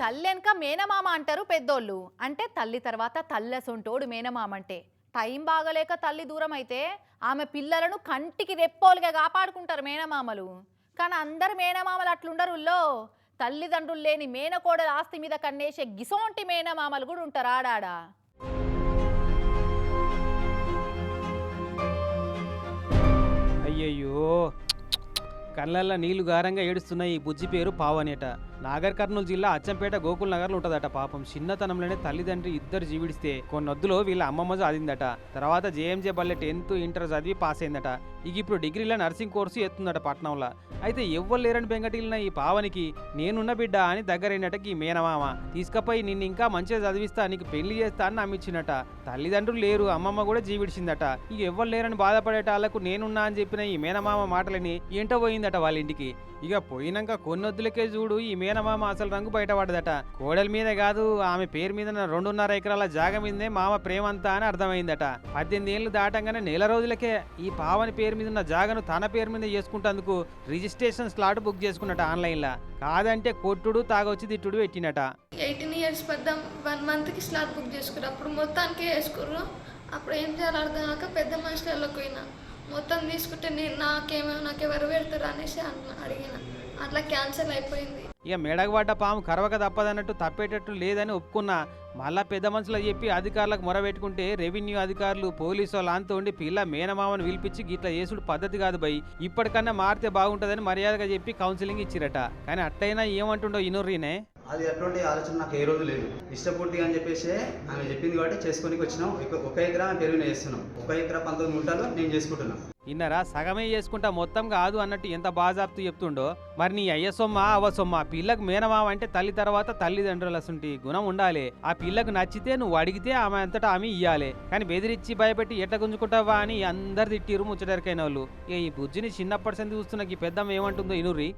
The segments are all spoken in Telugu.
తల్లి వెనక మేనమామ అంటారు పెద్దోళ్ళు. అంటే తల్లి తర్వాత తల్లసొంటోడు మేనమామ అంటే. టైం బాగలేక తల్లి దూరం అయితే ఆమె పిల్లలను కంటికి రెప్పోలుగా కాపాడుకుంటారు మేనమామలు. కానీ అందరు మేనమామలు అట్లుండరుల్లో తల్లిదండ్రులు లేని మేనకోడల ఆస్తి మీద కన్నేసే గిసోంటి మేనమామలు కూడా ఉంటారు ఆడాడా. కళ్ళల్లో నీళ్ళు గారంగా ఏడుస్తున్నాయి. ఈ బుజ్జి పేరు పావనేట. నాగర్ కర్నూలు జిల్లా అచ్చంపేట గోకుల్ నగర్లో ఉంటదట పాపం. చిన్నతనంలోనే తల్లిదండ్రి ఇద్దరు జీవిడిస్తే కొన్నొద్దులో వీళ్ళ అమ్మమ్మ చదివిందట. తర్వాత జేఎంజే బల్లె టెన్త్ ఇంటర్ చదివి పాస్ అయిందట. ఇక ఇప్పుడు డిగ్రీలో నర్సింగ్ కోర్సు ఎత్తుందట పట్నంలో. అయితే ఎవ్వరు లేరని బెంగటిల్లిన ఈ పావనికి నేనున్న బిడ్డ అని దగ్గరైనటకి ఈ మేనమామ. తీసుకపోయి నిన్ను ఇంకా మంచిగా చదివిస్తా నీకు పెళ్ళి చేస్తా అని నమ్మించినట. తల్లిదండ్రులు లేరు అమ్మమ్మ కూడా జీవిడిచిందట ఇక ఎవ్వరు లేరని బాధపడేట వాళ్ళకు నేనున్నా అని చెప్పిన ఈ మేనమామ మాటలని ఏంటో పోయిందట. వాళ్ళ ఇంటికి. ఇక పోయినాక కొన్నొద్దులకే చూడు ఈ మేనమామ అసలు రంగు బయటపడదట. కోడల మీద కాదు ఆమె పేరు మీద రెండున్నర ఎకరాల జాగ మీదనే మామ ప్రేమంతా అని అర్థమైందట. పద్దెనిమిది ఏళ్ళు దాటంగానే నెల రోజులకే ఈ పావని పేరు మీద ఉన్న జాగను తన పేరు మీద చేసుకుంటందుకు రిజిస్ట్రేషన్ స్లాట్ బుక్ చేసుకున్నట ఆన్లైన్లో. కాదంటే కొట్టుడు తాగొచ్చి తిట్టుడు పెట్టినట. ఎయిటీన్ ఇయర్స్ పడ్డాం వన్ మంత్కి స్లాట్ బుక్ చేసుకున్నారు అప్పుడు మొత్తానికి వేసుకుర్రు. అప్పుడు ఏం చేయాలి అర్థం కాక పెద్ద మనుషులకు పోయినా. మొత్తం తీసుకుంటే నేను నాకేమో నాకు ఎవరు పెడతారు అనేసి అన్న అడిగిన. అట్లా క్యాన్సిల్ అయిపోయింది. ఇక మెడగబడ్డ పాము కరవక తప్పదన్నట్టు తప్పేటట్టు లేదని ఒప్పుకున్నా. మళ్ళా పెద్ద మనుషులు చెప్పి అధికారులకు మొరబెట్టుకుంటే రెవెన్యూ అధికారులు పోలీసు వాళ్ళు అంతా ఉండి పిల్ల మేనమామను పిలిపించి గిట్లా చేసుడు పద్ధతి కాదు బై ఇప్పటికన్నా మారితే బాగుంటుందని మర్యాదగా చెప్పి కౌన్సిలింగ్ ఇచ్చిరట. కానీ అట్టయినా ఏమంటుండో ఇనుర్రీనే అది అటువంటి ఆలోచన నాకు ఏ రోజు లేదు. ఇష్టపూర్తిగా అని చెప్పేసి ఆమె చెప్పింది కాబట్టి చేసుకొని వచ్చినాం. ఒక- ఎకరా ఆమె పెరుగున చేస్తున్నాం. ఒక ఎకరా పంతొమ్మిది గుంటలు నేను చేసుకుంటున్నాం. ఇన్నరా సగమే చేసుకుంటా మొత్తం కాదు అన్నట్టు ఎంత బాజాప్తు చెప్తుండో మరి నీ అయ్య సొమ్మ అవ్వ సొమ్మ పిల్లకు మేనమామ అంటే తల్లి తర్వాత తల్లిదండ్రుల అసంటి గుణం ఉండాలి. ఆ పిల్లకు నచ్చితే నువ్వు అడిగితే ఆమె అంతటా ఆమె ఇయ్యాలి. కానీ బెదిరించి భయపెట్టి ఎట్లా గుంజుకుంటావా అని అందరు తిట్టిరు ముచ్చటరికైన వాళ్ళు ఈ బుజ్జిని చిన్నప్పటి సంది చూస్తున్న ఈ పెద్దమ్మ ఏమంటుందో ఇనుర్రి.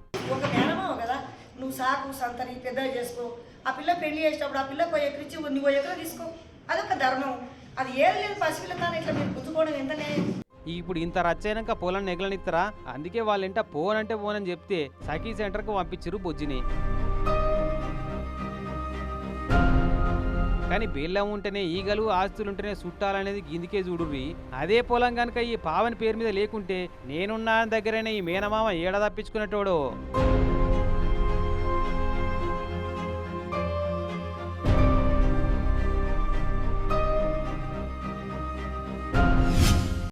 నువ్వు సాకు సంతని పెద్ద చేసుకో. ఆ పిల్ల పెళ్ళి చేసేటప్పుడు ఆ పిల్లకు ఒక ఎకరిచ్చి నువ్వు ఒక తీసుకో? అదొక ధర్మం. అది ఏం లేదు పసిపిల్లతాను ఇట్లా మీరు గుంజుకోవడం ఎంత న్యాయం ఇప్పుడు ఇంత రచ్చైనాక పొలం నెగలనిస్తారా అందుకే వాళ్ళంట పోనంటే పోనని చెప్తే సఖీ సెంటర్కు పంపించరు బొజ్జిని. కానీ బెల్లం ఉంటేనే ఈగలు ఆస్తులుంటేనే చుట్టాలనేది గిందికే చూడుర్రి. అదే పొలం కనుక ఈ పావని పేరు మీద లేకుంటే నేనున్న దగ్గరనే ఈ మేనమామ ఏడ తప్పించుకునేటోడో?